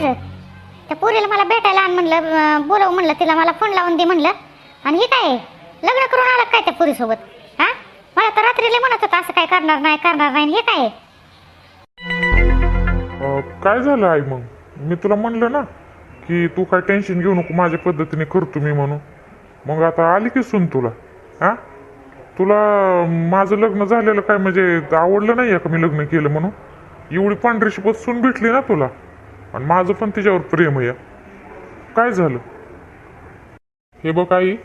काय त्या पोरीला मला भेटायला आण म्हणलं अं, बोलव म्हणलं तिला मला फोन लावून दे म्हणलं. आणि हे काय? लग्न करून आलं काय त्या पोरीसोबत? हा? मला तर रात्रीला म्हणत होता असं काय करणार नाही करणार नाही आणि हे काय? काय झालं आई मग? मी तुला म्हणलं ना की तू काय टेन्शन घेऊ नको माझ्या पद्धतीने करतो मी म्हणून. मग आता आली की सुन तुला हा? तुला माझं लग्न झालेलं काय म्हणजे आवडलं नाही का मी लग्न केलं म्हणून? एवढी पांढरीशी बसून सून भेटली ना तुला. आणि माझं पण तिच्यावर प्रेम आहे. काय झालं? हे बघ आई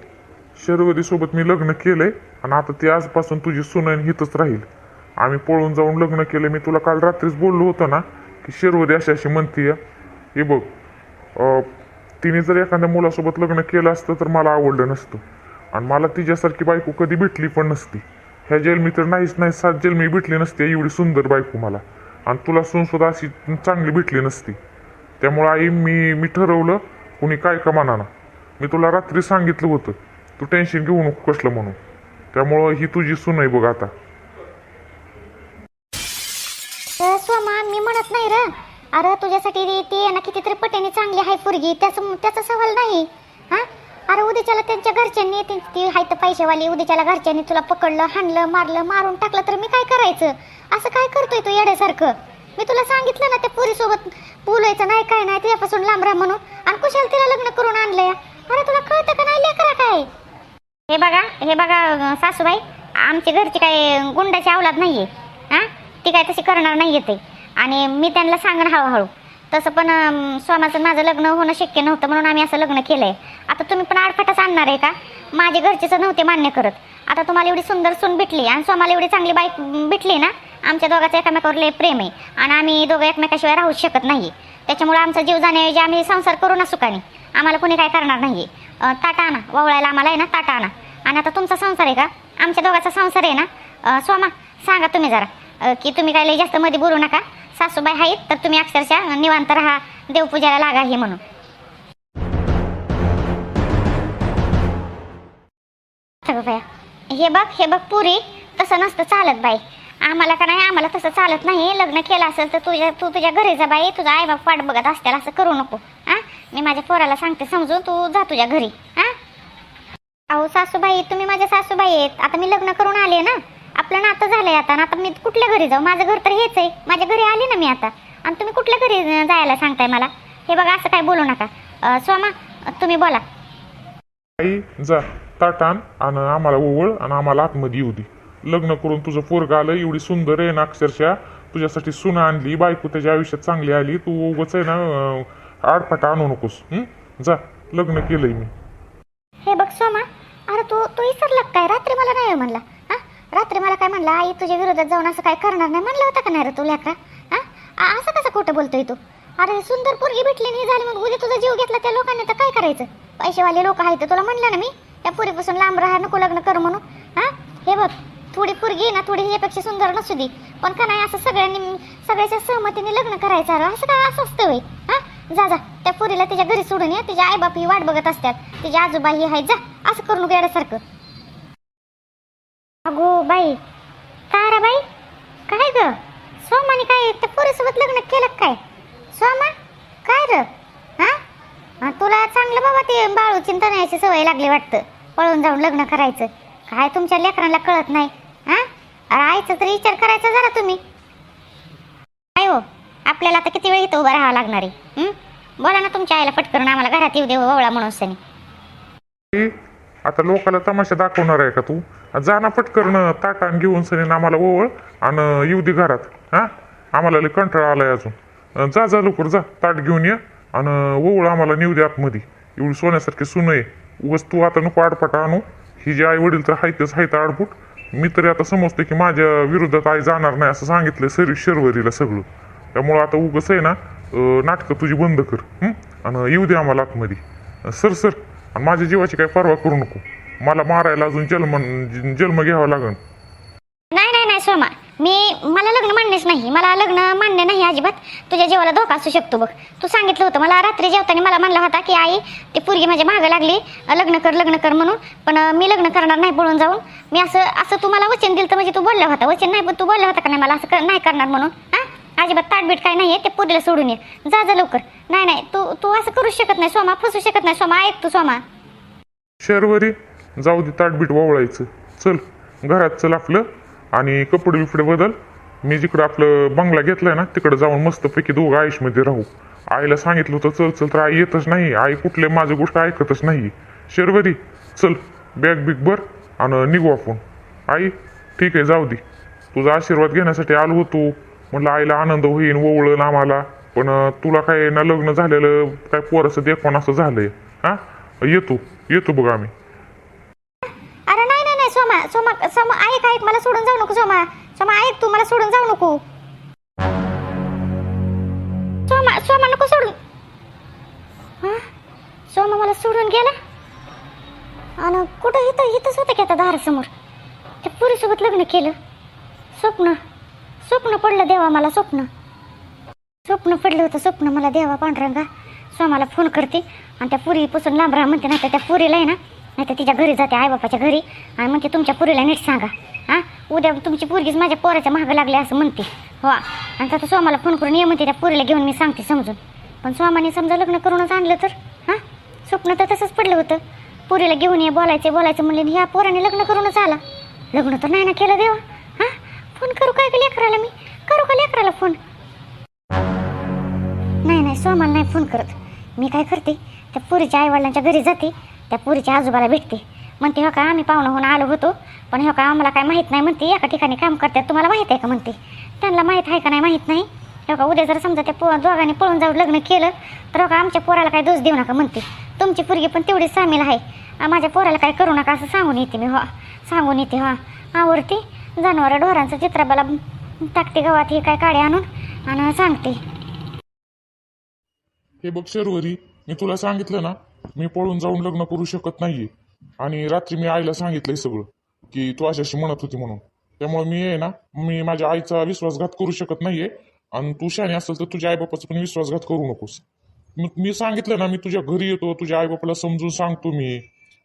शर्वरी सोबत मी लग्न केलंय आणि आता ती आजपासून तुझी सुनैन हितच राहील. आम्ही पळून जाऊन लग्न केलं मी तुला काल रात्रीच बोललो होतो ना की शर्वरी अशी अशी म्हणतीय. हे बघ तिने जर एखाद्या मुलासोबत लग्न केलं असतं तर मला आवडलं नसतं. आणि मला तिच्यासारखी बायको कधी भेटली पण नसती. ह्या जेलमी तर नाहीच नाही सात जेलमी भेटली नसते. एवढी सुंदर बायको मला. आणि तुला सून सुद्धा अशी चांगली भेटली नसती. त्यामुळं आई मी मी ठरवलं कुणी काय का म्हणाना मी तुला रात्री सांगितलं होतं तू टेन्शन घेऊ नको कसलं म्हणून. त्यामुळं ही तुझी सून आहे बघ आता. तर सोमा मी म्हणत नाही र. अरे तुझ्यासाठी ती- ती ना कितीतरी पट्याने चांगली आहे पोरगी. त्याचं त्याचा सवाल नाही. हा? अरे उद्याच्याला त्यांच्या घरच्यांनी ती ती आहे तर उद्याच्याला घरच्यांनी तुला पकडलं हाणलं मारलं मारून टाकलं तर मी काय करायचं? असं काय करतोय तू येड्यासारखं? मी तुला सांगितलं ना त्या पोरीसोबत बोलायचं नाही काय नाही तिच्यापासून लांब राहा म्हणून. आणि कुशाल तिला लग्न करून आणलंय. अरे तुला कळतं का नाही लेकरा काय? हे बघा हे बघा सासूबाई आमची घरची काय गुंडाची अवलाद नाहीये. हा? ती काय तशी करणार नाही ते. आणि मी त्यांना सांगणं हळूहळू. तसं पण स्वामाचं माझं लग्न होणं शक्य नव्हतं म्हणून आम्ही असं लग्न केलंय. आता तुम्ही पण आडफाटाच आणणार आहे का? माझे घरचेच नव्हते मान्य करत. आता तुम्हाला एवढी सुंदर सून भेटली आणि स्वामाला एवढी चांगली बाईक भेटली ना आमच्या दोघांचं एकामेकावर लय प्रेम आहे. आणि आम्ही दोघं एकमेकाशिवाय राहूच शकत नाही त्याच्यामुळे आमचा जीव जाण्याऐवजी आम्ही संसार करू ना सुखाने. आम्हाला कोणी काय करणार नाही ताटा आणा. वावळायला आम्हाला आहे ना ताटा आणा. आणि आता तुमचा संसार आहे का? आमच्या दोघाचा संसार आहे ना? सोमा सांगा तुम्ही जरा. की तुम्ही काय लय जास्त मध्ये बोलू नका. सासूबाई आहेत तर तुम्ही अक्षरशः निवांत राहा. देवपूजाला लागा हे म्हणून. हे बघ हे बघ पुरी. तसं नसतं चालत बाई. आम्हाला का नाही? आम्हाला तसं चालत नाही. लग्न केलं असेल तर तुझ्या तू तुझ्या घरी जा बाई तुझा आईबाप वाट बघत असतील असं करू नको. हा? मी माझ्या पोराला सांगते समजून तू जा तुझ्या घरी. हा? अहो सासूबाई तुम्ही माझ्या सासूबाई आहेत. आता मी लग्न करून आले ना. आपलं नातं झालंय आता. ना आता मी कुठल्या घरी जाऊ? माझं घर तर हेच आहे. माझ्या घरी आले ना मी आता. आणि तुम्ही कुठल्या घरी जायला सांगताय मला? हे बघा असं काय बोलू नका. स्वामा सोमा तुम्ही बोला. आई जा. ताट आणि आम्हाला ओवळ आणि आम्हाला आतमध्ये येऊ दे. लग्न करून तुझं पोरग आलं एवढी सुंदर आहे ना अक्षरशः. तुझ्यासाठी सुना आणली बायको त्याच्या आयुष्यात चांगली आली तू उगच आहे ना अं, आडफाटा आणू नकोस. जा लग्न केलंय मी. हे बघ सोमा अरे तू तू विसरला काय? रात्री मला नाही म्हणला. रात्री मला काय म्हणला आई तुझ्या विरोधात जाऊन असं काय करणार नाही? म्हणलं होतं का नाही रे तू लेकरा? असं कसं खोटं बोलतोय तू? अरे सुंदर पोरगी भेटली नाही झाली मग उद्या तुझा जीव घेतला त्या लोकांनी तर काय करायचं? पैसेवाले लोक आहेत तुला म्हणलं ना मी त्या पुरीपासून लांब राहा नको लग्न कर म्हणून. हा? हे बघ थोडी पोरगी ना थोडी ह्याच्यापेक्षा सुंदर नसू दे. पण का नाही असं सगळ्यांनी सगळ्याच्या सहमतीने लग्न करायचं अरे असं काय असं असतं वय हा? जा जा. त्या पुरीला तिच्या घरी सोडून ये. तिच्या आईबाप ही वाट बघत असतात. तिच्या आजोबा ही आहेत. जा. असं करू नको येण्यासारखं अगो बाई. तारा बाई? काय ग? सोमाने काय त्या पोरीसोबत लग्न केलं काय? सोमा? काय र? हा? तुला चांगलं बाबा ते बाळू चिंतनाची सवय लागली वाटतं. पळून जाऊन लग्न करायचं. काय तुमच्या लेकरांना कळत नाही. हा? अरे तरी विचार करायचा जरा तुम्ही. काय हो आपल्याला आता किती वेळ इथं उभं राहावं लागणार आहे? बोला ना तुमच्या आईला पटकरून आम्हाला घरात येऊ दे ओवळा म्हणून सनी. आता लोकाला तमाशा दाखवणार आहे का तू? जा ना पटकन ताटान घेऊन सनी आम्हाला ओवळ आणि येऊ दे घरात. हा? आम्हाला लय कंटाळा आलाय अजून. जा जा लवकर जा. ताट घेऊन ये आणि ओवळ आम्हाला नेऊ दे आतमध्ये. एवढी सोन्यासारखी सुन आहे. उगाच तू आता नको आडपाटा आणू. ही जे आई वडील तर हायतच हायत आडपूट. मी तरी आता समजते की माझ्या विरोधात आई जाणार नाही असं सांगितलं सरी शर्वरीला सगळं. त्यामुळं आता उगस आहे ना नाटकं तुझी बंद कर आणि येऊ दे आम्हाला आतमध्ये. सर सर आणि माझ्या जीवाची काही पर्वा करू नको. मला मारायला अजून जन्म जन्म घ्यावा लागेल नाही नाही नाही सोमा. मी मला लग्न मान्यच नाही. मला लग्न मान्य नाही अजिबात. तुझ्या जीवाला धोका असू शकतो बघ. तू सांगितलं होतं मला रात्री जेवताना मला म्हणला होता की आई ती पोरगी माझ्या मागं लागली. लग्न कर लग्न कर म्हणून. पण मी लग्न करणार नाही पळून जाऊन. मी असं असं तू मला वचन दिलं तर म्हणजे तू बोलला होता. वचन नाही पण तू बोलला होता का नाही मला असं कर- नाही करणार म्हणून? हा? अजिबात ताटबीट काय नाही आहे ते पोरीला सोडून ये. जा जा लवकर. नाही नाही. तू तू असं करू शकत नाही सोमा. फसू शकत नाही सोमा. ऐक तू सोमा. शर्वरी जाऊ दे ताटबीट वावळायचं चल घरात चल आपलं. आणि कपडे बिपडे बदल. मी जिकडं आपलं बंगला घेतलाय ना तिकडे जाऊन मस्तपैकी दोघं आयुषमध्ये राहू. आईला सांगितलं होतं चल चल तर आई येतच नाही. आई कुठले माझी गोष्ट ऐकतच नाही. शर्वरी चल बॅग बिग भर आणि निघू आपण. आई ठीक आहे जाऊ दे. तुझा आशीर्वाद घेण्यासाठी आलो होतो. म्हटलं आईला आनंद होईन ओवळन आम्हाला. पण तुला काय ना लग्न झालेलं काय पोराचं देखवान असं झालंय? हा? येतो येतो बघ आम्ही. अरे सोमा सोमा ऐक ऐक मला सोडून जाऊ नको सोमा. सोमा ऐक तू मला सोडून जाऊ नको. सोमा सोमा नको सोडून. हां? सोमा मला सोडून गेला? आणि कुठं इथं इथंच होतं की आता दारासमोर? त्या पुरीसोबत लग्न केलं. स्वप्न स्वप्न पडलं देवा मला स्वप्न. स्वप्न पडलं होतं स्वप्न मला देवा पांढरंगा सोमाला फोन करते. आणि त्या पुरीपासून लांब राहा म्हणते ना त्या पुरीला आहे ना नाही तर तिच्या घरी जाते आईबापाच्या घरी आणि म्हणते तुमच्या पुरीला नीट सांगा. हां? उद्या तुमची पोरगीच माझ्या पोराच्या मागं लागली असं म्हणते. हो. आणि आता सोमाला फोन करून ये म्हणते त्या पुरीला घेऊन मी सांगते समजून. पण सोमाने समजा लग्न करूनच आणलं तर? हां? स्वप्न तर तसंच पडलं होतं. पुरीला घेऊन ये बोलायचं बोलायचं म्हणले ह्या पोराने लग्न करूनच आला. लग्न तर नाही ना केलं देवा. हां? फोन करू काय का लेकराला मी? करू का लेकराला फोन नाही नाही सोमाला नाही फोन करत. मी काय करते त्या पुरीच्या आईवडिलांच्या घरी जाते त्या पुरीच्या आजोबाला भेटते. म्हणते हो का आम्ही पाहुणं होऊन आलो होतो. पण हो का आम्हाला काय माहीत नाही. म्हणते एका ठिकाणी काम करतात तुम्हाला माहीत आहे का? म्हणते. त्यांना माहीत आहे का नाही माहीत नाही. हो का उद्या जर समजा त्या पो दोघांनी पळून जाऊन लग्न केलं तर हो का आमच्या पोराला काय दोष देऊ नका म्हणते. तुमची पोरगी पण तेवढी सामील आहे. माझ्या पोराला काय करू नका असं सांगून येते मी हो. सांगून येते हा. आवडते जनावरं ढोरांचं चित्रबाला टाकते गावात हे काय काडे आणून आणि सांगते. हे बघ शर्वरी मी तुला सांगितलं ना मी पळून जाऊन लग्न करू शकत नाहीये. आणि रात्री मी आईला सांगितलंय सगळं की तू अशाशी म्हणत होती म्हणून. त्यामुळे मी आहे ना मी माझ्या आईचा विश्वासघात करू शकत नाहीये. आणि तू शाने असेल तर तुझ्या आईबापाचा पण विश्वासघात करू नकोस. मी सांगितलं ना मी तुझ्या घरी येतो तुझ्या आईबापाला समजून सांगतो मी.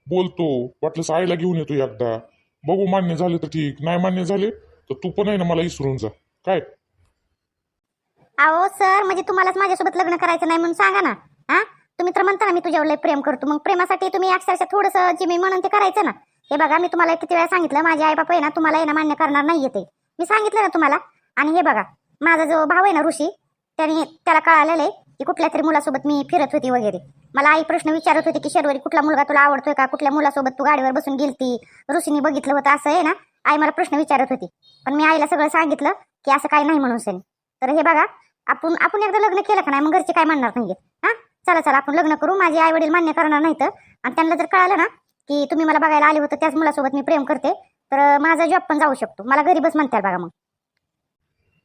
बोलतो वाटलंस आईला घेऊन येतो एकदा. बघू मान्य झाले तर ठीक नाही मान्य झाले तर तू पण आहे ना मला विसरून जा. काय? अहो सर म्हणजे तुम्हालाच माझ्यासोबत लग्न करायचं नाही म्हणून सांगा ना. हा? तुम्ही तर म्हणता ना मी तुझ्यावर लय प्रेम करतो. मग प्रेमासाठी तुम्ही अक्षरशः थोडंसं जे मी म्हणून ते करायचं ना. हे बघा मी तुम्हाला किती वेळा सांगितलं माझे आई बाप आहे ना तुम्हाला येणं मान्य करणार नाही ते. मी सांगितलं ना तुम्हाला. आणि हे बघा माझा जो भाऊ आहे ना ऋषी त्याने त्याला कळालेलं आहे की कुठल्या तरी मुलासोबत मी फिरत होती वगैरे. मला आई प्रश्न विचारत होती की शर्वरी कुठला मुलगा तुला आवडतोय का? कुठल्या मुलासोबत तू गाडीवर बसून गेलती? ऋषीने बघितलं होतं असं आहे ना. आई मला प्रश्न विचारत होती. पण मी आईला सगळं सांगितलं की असं काही नाही म्हणून सनी. तर हे बघा आपण आपण एकदा लग्न केलं का नाही मग घरचे काय म्हणणार नाहीये हा? चला चला आपण लग्न करू. माझे आई वडील मान्य करणार नाहीत. आणि त्यांना जर कळालं ना की तुम्ही मला बघायला आले होते त्याच मुलासोबत मी प्रेम करते तर माझा जॉब पण जाऊ शकतो. मला गरीबच बस बघा मग.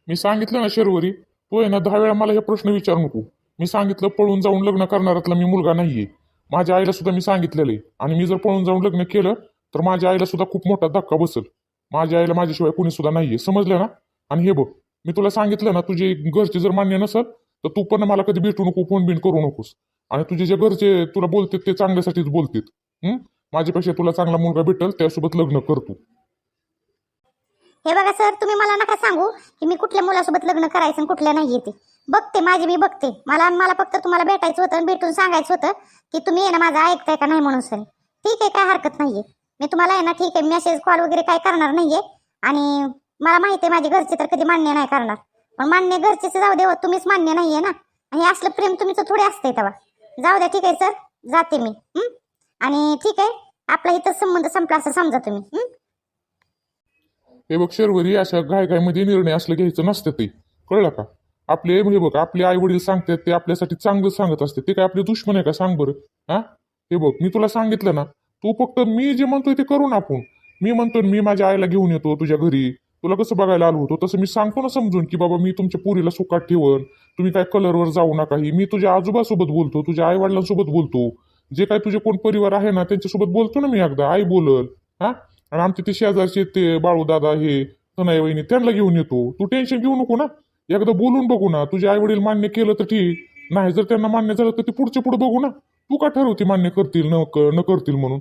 मी सांगितलं ना शर्वरी तू आहे ना दहा वेळा मला हे प्रश्न विचारू नको. मी सांगितलं पळून जाऊन लग्न करणारातला मी मुलगा नाहीये. माझ्या आईला सुद्धा मी सांगितलेलं. आहे आणि मी जर पळून जाऊन लग्न केलं तर माझ्या आईला सुद्धा खूप मोठा धक्का बसेल. माझ्या आईला माझ्याशिवाय कोणी सुद्धा नाहीये. समजलं ना? आणि हे बघ मी तुला सांगितलं ना तुझे घरचे जर मान्य नसेल तर तू पण मला कधी भेटू नको फोन बिन करू नकोस. आणि तुझे जे घरचे तुला बोलतात ते चांगल्यासाठीच बोलतात. हम्म माझ्यापेक्षा तुला चांगला मुलगा भेटेल त्यासोबत लग्न कर तू. हे बघा सर तुम्ही मला नका सांगू की मी कुठल्या मुलासोबत लग्न करायचं आणि कुठल्या नाही येते बघते माझी मी बघते. मला मला फक्त तुम्हाला भेटायचं होतं आणि भेटून सांगायचं होतं की तुम्ही आहे ना माझं ऐकताय का नाही म्हणून सर. ठीक आहे काय हरकत नाहीये. मी तुम्हाला आहे ना ठीक आहे मेसेज कॉल वगैरे काय करणार नाहीये. आणि मला माहिती आहे माझे घरचे तर कधी मान्य नाही करणार. पण मान्य घरचेच जाऊ दे हो, तुम्हीच मान्य नाहीये ना. आणि हे असलं प्रेम तुमचं थोडे असतंय तेव्हा. जाऊ द्या ठीक आहे सर. जाते मी. हं? आणि ठीक आहे आपला इथं संबंध संपला असं समजा तुम्ही. हं? हे बघ शर्वरी अशा घाय घायमध्ये निर्णय असलं घ्यायचं नसतं ते. कळलं का? आपले हे बघ आपले आई वडील सांगतात ते आपल्यासाठी चांगलं सांगत असते ते काय आपले दुश्मन आहे का? सांग बरं. हा? हे बघ मी तुला सांगितलं ना तू फक्त मी जे म्हणतोय ते करू ना आपण. मी म्हणतो मी माझ्या आईला घेऊन येतो तुझ्या घरी. तुला कसं बघायला आलो होतो? तसं मी सांगतो ना समजून की बाबा मी तुमच्या पुरीला सुखात ठेवन. तुम्ही काय कलरवर जाऊ नका. ही मी तुझ्या आजोबासोबत बोलतो तुझ्या आईवडिलांसोबत बोलतो. जे काय तुझे कोण परिवार आहे ना त्यांच्यासोबत बोलतो ना मी एकदा. आई बोलल हा? आणि आमचे ते शेजारचे ते बाळू दादा हे तनाई वहिनी त्यांना घेऊन येतो. तू टेन्शन घेऊ नको ना. एकदा बोलून बघू ना. तुझे आई वडील मान्य केलं तर ठीक. नाही जर त्यांना मान्य झालं तर ते पुढचे पुढे बघू ना. तू का ठरवते मान्य करतील न न करतील म्हणून?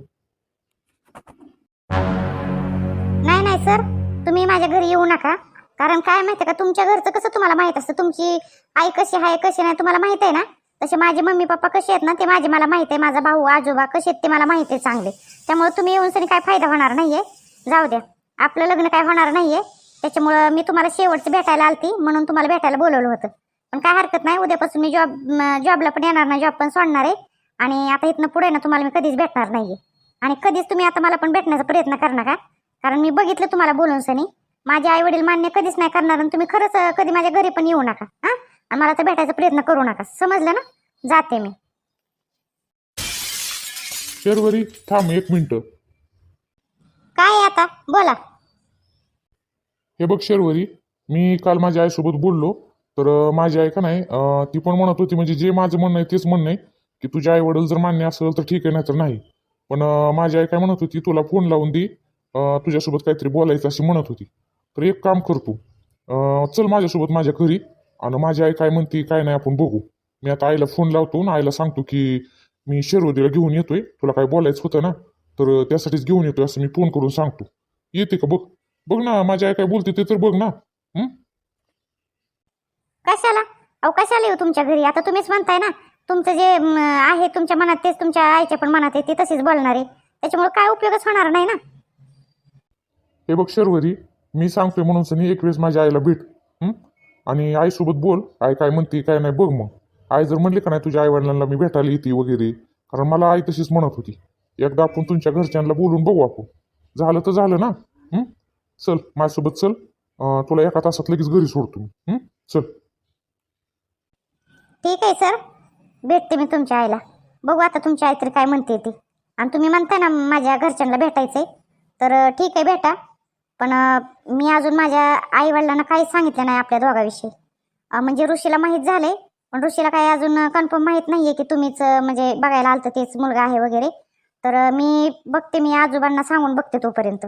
नाही नाही सर. तुम्ही माझ्या घरी येऊ नका. कारण काय माहिती का तुमच्या घरचं कसं तुम्हाला माहीत असतं? तुमची आई कशी आहे कशी नाही तुम्हाला माहीत आहे ना? तसे माझे मम्मी पप्पा कसे आहेत ना ते माझे मला माहीत आहे. माझा भाऊ आजोबा कसे आहेत ते मला माहीत आहे चांगले. त्यामुळे तुम्ही येऊन सनी काय फायदा होणार नाहीये? जाऊ द्या. आपलं लग्न काय होणार नाहीये? त्याच्यामुळं मी तुम्हाला शेवटचं भेटायला आलती म्हणून तुम्हाला भेटायला बोलवलं होतं. पण काय हरकत नाही उद्यापासून मी जॉब जॉबला पण येणार नाही जॉब पण सोडणार आहे. आणि आता इथनं पुढे ना तुम्हाला मी कधीच भेटणार नाहीये. आणि कधीच तुम्ही आता मला पण भेटण्याचा प्रयत्न करणार का? कारण मी बघितलं तुम्हाला बोलून सनी. माझे आई वडील मान्य कधीच नाही करणार आणि तुम्ही खरंच कधी माझ्या घरी पण येऊ नका हा? आणि मला तर भेटायचा प्रयत्न करू नका. समजलं ना? जाते मी. शर्वरी थांब एक मिनिट. काय आता? बोला. हे बघ शर्वरी मी काल माझ्या आईसोबत बोललो तर माझी आई का नाही ती पण म्हणत होती म्हणजे जे माझं म्हणणं आहे तेच म्हणणं आहे की तुझे आई वडील जर मान्य असेल तर ठीक आहे नाही तर नाही. पण माझी आई काय म्हणत होती तुला फोन लावून दे तुझ्यासोबत काहीतरी बोलायचं अशी म्हणत होती. तर एक काम कर तू चल माझ्यासोबत माझ्या घरी आणि माझी आई काय म्हणते काय नाही आपण बघू. मी आता आईला फोन लावतो आणि आईला सांगतो की मी शेरवदीला घेऊन येतोय. तुला काय बोलायचं होतं ना तर त्यासाठीच घेऊन येतोय असं मी फोन करून सांगतो. येते का? बघ. बघ ना माझी आई काय बोलते ते तर बघ ना. कशाला? अहो कशाला येऊ तुमच्या घरी? आता तुम्हीच म्हणताय ना. तुमचं जे आहे तुमच्या मनात तेच तुमच्या आईच्या पण मनात आहे ते तसेच बोलणार. आहे त्याच्यामुळे काय उपयोगच होणार नाही ना? हे बघ शर्वरी मी सांगतोय म्हणून सनी एक वेळेस माझ्या आईला भेट. आणि आईसोबत बोल आई काय म्हणते काय नाही बघ मग. आई जर म्हणली का नाही तुझ्या आईवडिलांना मी भेटायला येते वगैरे कारण मला आई तशीच म्हणत होती. एकदा आपण तुमच्या घरच्यांना बोलून बघू आपण. झालं तर झालं ना? चल माझ्यासोबत चल. तुला एका तासात लगेच घरी सोडतो मी. चल. ठीक आहे सर भेटते मी तुमच्या आईला. बघू आता तुमची आई तरी काय म्हणते ते. आणि तुम्ही म्हणताय ना माझ्या घरच्यांना भेटायचंय. तर ठीक आहे भेटा. पण मी अजून माझ्या आई वडिलांना काहीच सांगितलं नाही आपल्या दोघाविषयी. म्हणजे ऋषीला माहीत झालंय पण ऋषीला काही अजून कन्फर्म माहीत नाहीये की तुम्हीच म्हणजे बघायला आलतं तेच मुलगा आहे वगैरे. तर मी बघते मी आजोबांना सांगून बघते तोपर्यंत.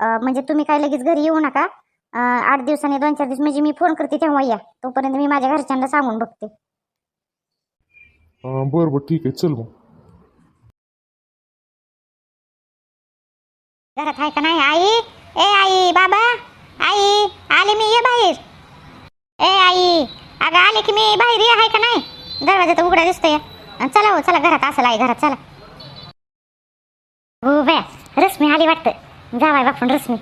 म्हणजे तुम्ही काय लगेच घरी येऊ नका. आठ दिवसांनी दोन चार दिवस म्हणजे मी फोन करते तेव्हा या. तोपर्यंत मी माझ्या घरच्यांना सांगून बघते. बरं बरं ठीक आहे. चल मग. घरात आहे का नाही आई? ए आई बाबा आई आले मी ये बाहेर. ए आई अगं आले की मी बाहेर ये आहे का नाही? दरवाजा तर उघडा दिसतोय. चला हो चला घरात असं आहे घरात चला. हो बया रश्मी आली वाटतं. जावाय बापून रश्मी.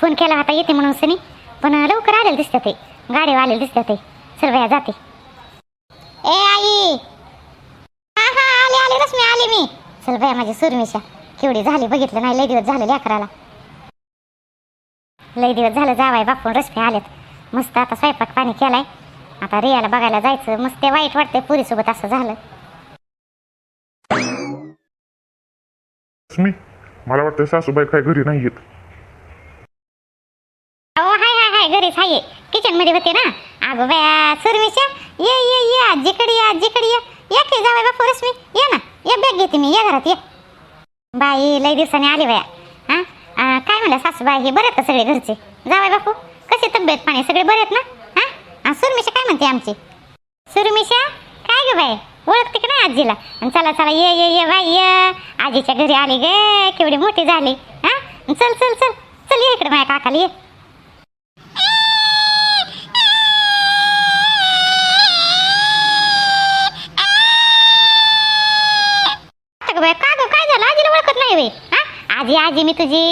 फोन केला होता येते म्हणून सनी. पण लवकर आलेलं दिसतं ते. गाडीवर आलेलं दिसतं ते. चल बया जाते. ए आई. हा हा आले आले रश्मी आले मी. चल बया माझी सुरमिशा केवढी झाली बघितलं नाही लय दिवस झाले लेकराला लय दिवस झालं जावाय बापून रश्मी आलेत. मस्त आता स्वयंपाक पाणी केलाय. आता रियाला बघायला जायचं. मस्त ते वाईट वाटतंय पुरीसोबत असं झालं. मला वाटतं सासूबाई काय घरी नाही येत अहो हाय हाय हाय घरीच हाय. किचनमध्ये होते ना? अगो बाया सुरमिशा ये ये ये आजीकडे ये आजीकडे ये. या की जावाय बापू रश्मी. ये ना. ये बॅग घेते मी. या घरात ये. बाई लय दिवसांनी आली बाया. हा? आ, काय म्हणलं सासूबाई हे बरं का सगळे घरचे? जावाय बापू कशी तब्येत पाणी? सगळे बरे आहेत ना? हा? सुरमिशा काय म्हणते आमची? सुरमिशा? काय ग बाई? ओळखते की नाही आजीला? आणि चला चला ये ये ये बाई ये. आजीच्या घरी आली गे केवढी मोठी झाली. हा? चल चल चल चल ये इकडे माझ्या काकाला ये. का गं? काय झालं? आजीला ओळखत नाही बाई. आजी आजी मी तुझी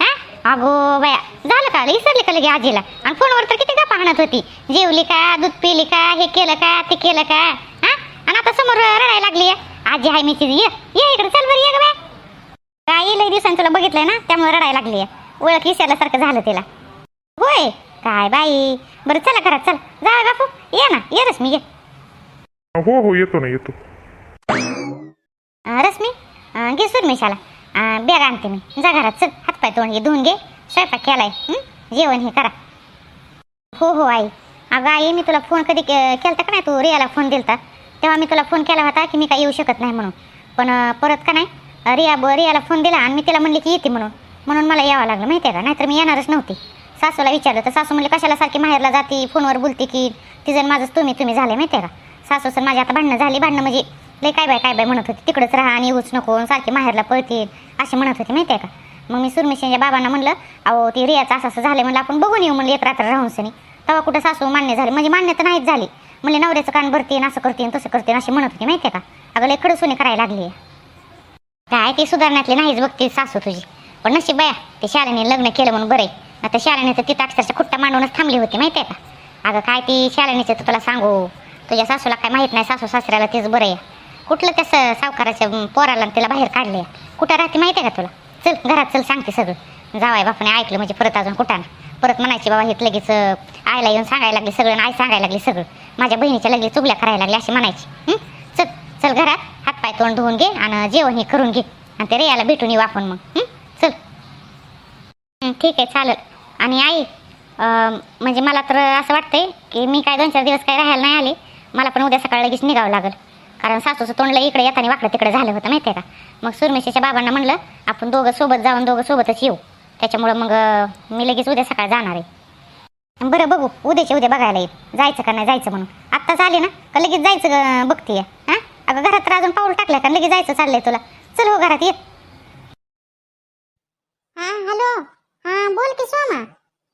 हा? अगो बाया झालं का? विसरली का लगे आजीला? आणि फोनवर तर किती गप्पा हाणत होती. जेवली का? दूध पिली का? हे केलं का? ते केलं का? हा? आणि आता समोर रडायला लागली. आजी आहे मी तुझी ये ये इकडे चल बरं ये ग बाय. काय लई दिवसांनी तुला बघितलंय ना? त्यामुळे रडायला लागली. ओळख विसरल्यासारखं झालं तिला. होय? काय बाई? बरं चला घरात चल. जा बापू. ये ना ये रश्मी ये. हो हो येतो ना येतो. रश्मी? घे सुरमिशाला. बॅग आणते मी. जा घरात चल हातपाय तोंड घे धुवून घे. स्वयंपाक केलाय जेवण हे करा. हो हो आई. अगं आई मी तुला फोन कधी के- केलता का नाही? तू रियाला फोन दिलता. तेव्हा मी तुला फोन केला होता की मी काय येऊ शकत नाही म्हणून. पण परत का नाही? रिया ब रियाला फोन दिला आणि मी तिला म्हणली की येते म्हणून. म्हणून मला यावं लागलं माहिती आहे का? नाहीतर मी येणारच नव्हती. सासूला विचारलं तर सासू म्हणले कशाला सारखी माहेरला जाती? फोनवर बोलते की तिजण माझंच तुम्ही तुम्ही झाले माहिती आहे का? सासू सर माझी आता भांडणं झाली. भांडणं म्हणजे लय काय बाय काय बाय म्हणत होती तिकडंच राहा आणि येऊच नको सारखी माहेरला पळतील अशी म्हणत होती माहिती आहे का? मग मी सुरमेशांच्या बाबांना म्हणलं अहो ती रियाचं असं असं झालं म्हणलं आपण बघून येऊ म्हणलं एक रात्र राहून सनी. तेव्हा कुठं सासू मान्य झाली म्हणजे मान्य तर नाहीच झाली. म्हणले नवऱ्याचं कान भरतीन असं करतीन तसं करतीन अशी म्हणत होती माहिती आहे का? अगं इकडं सुने करायला लागली काय ते सुधारण्यातली नाहीच बघते सासू तुझी. पण नशीब बाया ते शाळेने लग्न केलं म्हणून बरं आहे. आता शाळेने तर तिथं अक्षरशः खुट्टा मांडूनच थांबली होती माहिती आहे का? अगं काय ती शाळेनेचं तर तुला सांगू तुझ्या सासूला काय माहीत नाही सासू सासऱ्याला तेच बरं आहे. कुठलं कसं सावकाराच्या पोराला आणि तिला बाहेर काढले कुठं राहते माहिती आहे का तुला? चल घरात चल सांगते सगळं. जावाय बापाने ऐकलं म्हणजे परत अजून कुठं? परत म्हणायची बाबा हे लगेच आईला येऊन सांगायला लागली सगळं आणि आई सांगायला लागली सगळं. माझ्या बहिणीच्या लगेच चुगल्या करायला लागली अशी म्हणायची. चल चल घरात हातपाय तोंड धुवून घे आणि जेवण हे करून घे. आणि ते रेयाला भेटून येऊ आपण मग. चल. ठीक आहे चालेल. आणि आई म्हणजे मला तर असं वाटतंय की मी काय दोन चार दिवस काय राहायला नाही आले. मला पण उद्या सकाळी लगेच निघावं लागेल. कारण सासूचं तोंडलं इकडे येताना वाकडं तिकडे झालं होतं माहिती आहे का? मग सुरमेशीच्या बाबांना म्हणलं आपण दोघं सोबत जाऊन दोघं सोबतच येऊ. त्याच्यामुळं मग मी लगेच उद्या सकाळी जाणार आहे. बरं बघू उद्याच्या उद्या बघायला येईल. जायचं का नाही जायचं म्हणून. आत्ताच आले ना? का लगेच जायचं बघतीये हां? अगं घरात तर अजून पाऊल टाकलं का? लगेच जायचं चाललंय तुला. चल हो घरात ये. हां हॅलो. हां बोल की सोमा.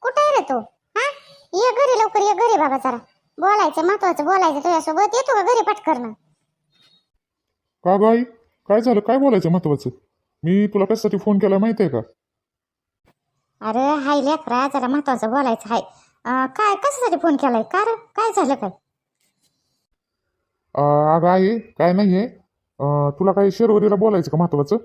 कुठे आहे रे तू? हां? ये घरी लवकर ये घरी बाबा जरा. बोलायचं महत्वाचं बोलायचं तुझ्यासोबत. येतो का घरी पटकरणं का आई काय झालं? काय बोलायचं महत्वाचं? मी तुला कशासाठी फोन केला माहिती आहे का? अरे हाय लेकरा जरा महत्वाचं बोलायचं आहे अं, काय कशासाठी फोन केलाय? का रे काय झालं काय? अं, अगं आहे काय नाही आहे तुला काही शेरवरीला बोलायचं का महत्वाचं?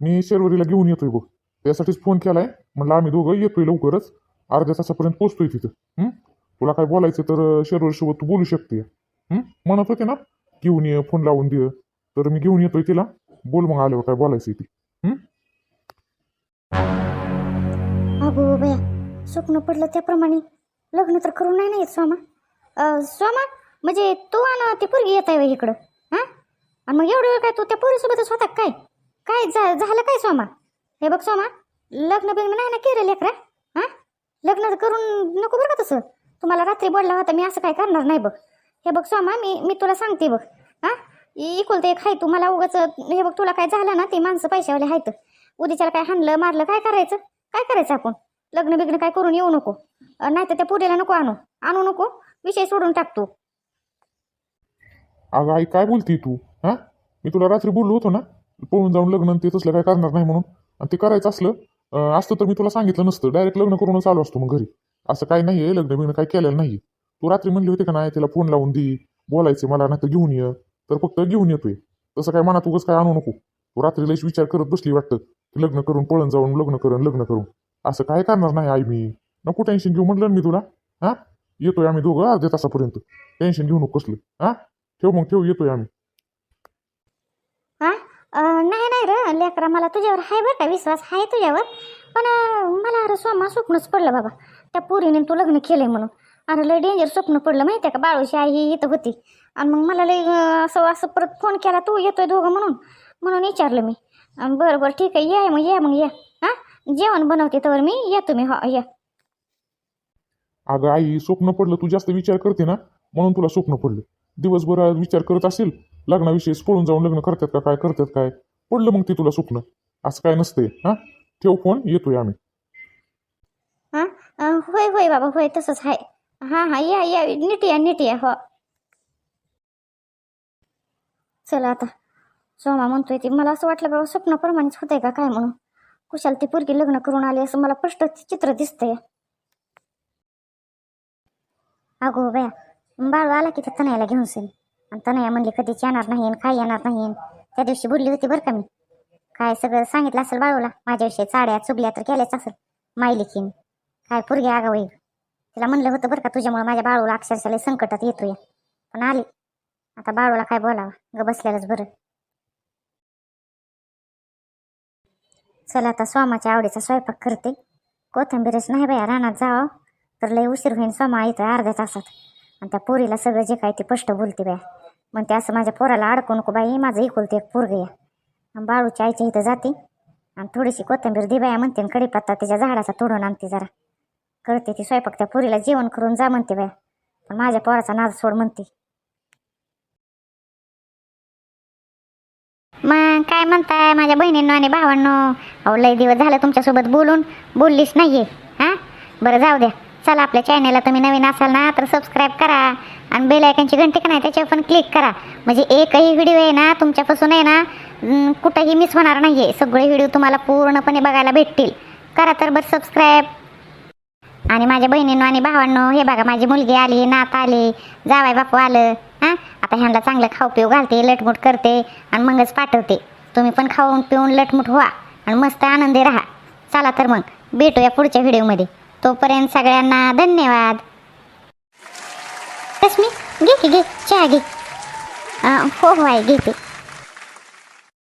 मी शेरवरीला घेऊन येतोय बघ. त्यासाठीच फोन केलाय. म्हणलं आम्ही दोघं येतोय लवकरच. अर्ध्या तासापर्यंत पोचतोय तिथं. हं? तुला काय बोलायचं तर शेरवरीसोबत तू बोलू शकते. हं? म्हणत होते ना? घेऊन ये फोन लावून दे. तर मी घेऊन येतोय तिला. बोल मग आल्यावर काय बोलायचं ती. अगो बया स्वप्न पडलं त्याप्रमाणे. लग्न तर करून नाही ना येत सोमा स्वामा म्हणजे तू आणि ती पोरगी येत आहे इकडं हां? आणि मग एवढं वेळ काय तू त्या पोरीसोबतच होता काय? काय झा झालं काय सोमा हे बघ सोमा लग्न बिग्न नाही ना केलं लेकरा? हां? लग्न करून नको बरं का तसं. तुम्हाला रात्री बोलला होता मी असं काय करणार नाही बघ. हे बघ सोमा मी मी तुला सांगते बघ. हां? इकुलते एक आहे तू मला उगाच हे बघ तुला काय झालं ना ते माणसं पैशावाले आहेत. उद्याच्याला काय हाणलं मारलं काय करायचं? काय करायचं आपण? लग्न बिग्न काय करून येऊ नको. नाही तर त्या पुरेला नको आणू. आणू नको विषय सोडून टाकतो अगं आई काय बोलती तू? हा? मी तुला रात्री बोललो होतो ना पळून जाऊन लग्न ते तसलं काय करणार नाही म्हणून. आणि ते करायचं असलं असतं तर मी तुला सांगितलं नसतं. डायरेक्ट लग्न करूनच आलो असतो मग घरी. असं काय नाही आहे लग्न बिग्न काय केलेलं नाही तू रात्री म्हणली होती का नाही तिला फोन लावून दे बोलायचं मला नाही तर घेऊन ये. तर फक्त घेऊन येतोय. तसं काय मनात उगाच काय आणू नको. तू रात्रीलाच विचार करत बसली वाटतं की लग्न करून पळून जाऊन लग्न करून लग्न करून. असं काय करणार नाही आई मी. नको टेन्शन घेऊ म्हणलं मी तुला. हा? येतोय आम्ही दोघं अर्ध्या तासापर्यंत. टेन्शन घेऊ नको कसलं हा? ठेव मग ठेव येतोय आम्ही. हा? नाही नाही रे लेकरा मला तुझ्यावर आहे बरं का विश्वास आहे तुझ्यावर. पण मला अरे सोमा स्वप्नच पडलं बाबा. त्या पोरीने तू लग्न केलंय म्हणून. अरे लय डेंजर स्वप्न पडलं माहिती आहे का? बाळूशी आई ही इथं होती. आणि मग मला लय असं असं परत फोन केला तू येतोय दोघं म्हणून. म्हणून विचारलं मी. बरं बरं ठीक आहे ये मग ये मग ये. हां? जेवण बनवते तर मी येतो मी हो ये. अगं आई स्वप्न पडलं तू जास्त विचार करते ना? म्हणून तुला स्वप्न पडलं. दिवसभर विचार करत असेल लग्नाविषयी पळून जाऊन लग्न करतात का काय करतात काय? पडलं मग ते तुला स्वप्न. असं काय नसतंय हा? ठेव फोन येतोय आम्ही. हां? होय होय बाबा होय तसंच आहे. हां हां या या नीट या नीट या हो. चला आता. सोमा म्हणतोय ती मला असं वाटलं बाबा स्वप्नाप्रमाणेच होतंय का काय म्हणून? कुशाल ती पोरगी लग्न करून आली असं मला स्पष्ट चित्र दिसतंय. अगो बया बाळू आला की तर तनयाला घेऊन सेल आणि तनया म्हणली कधीच येणार नाही आणि काय येणार नाही त्या दिवशी बोलली होती बरं का मी. काय सगळं सांगितलं असेल बाळूला? माझ्याविषयी चाड्या चुगल्या तर केल्याच असेल. मायलिकीन. काय पोरगी आगाव येईल तिला म्हणलं होतं बरं का तुझ्यामुळे माझ्या बाळूला अक्षरशः संकटात संकटात येतोय. पण आली. आता बाळूला काय बोलावं? ग बसलेलंच बरं. चला आता स्वामाच्या आवडीचा स्वयंपाक करते. कोथंबीरच नाही बाया रानात जावं. तर लय उशीर होईन स्वामा येतोय अर्ध्या तासात. आणि त्या पोरीला सगळं जे काय ते स्पष्ट बोलते बाया. म्हणते असं माझ्या पोराला अडकू नको बाई माझं इकुलते एक पोरग या आणि बाळूच्या आईच्या इथं जाते. आणि थोडीशी कोथंबीर दे बाया म्हणते आणि कढीपत्ता त्याच्या झाडाचा तोडून आणते जरा. करते ती स्वयंपाक त्या पुरीला जेवण करून जा म्हणते बाया पण माझ्या पोराचा नाद सोड म्हणते. मग काय म्हणताय माझ्या बहिणींनो आणि भावांनो? अहो लय दिवस झालं तुमच्यासोबत बोलून. बोललीच नाहीये हां? बरं जाऊ द्या. चला आपल्या चॅनलला तुम्ही नवीन असाल ना तर सबस्क्राईब करा. आणि बेल आयकनची घंटी का नाही त्याच्यावर पण क्लिक करा. म्हणजे एकही व्हिडिओ आहे ना तुमच्यापासून आहे ना कुठंही मिस होणार नाही आहे सगळे व्हिडिओ तुम्हाला पूर्णपणे बघायला भेटतील. करा तर बरं सबस्क्राईब आणि माझ्या बहिणींनो आणि भावांनो हे बघा माझी मुलगी आली नात आली जावाय बापू आलं हां? आता ह्यांना चांगलं खाऊ पिऊ घालते लटमुट करते आणि मगच पाठवते. तुम्ही पण खाऊन पिऊन लटमुट व्हा आणि मस्त आनंदी राहा. चला तर मग भेटूया पुढच्या व्हिडिओमध्ये. तोपर्यंत सगळ्यांना धन्यवाद. रश्मी घे की घे चहा घे. हो हो आहे घेते.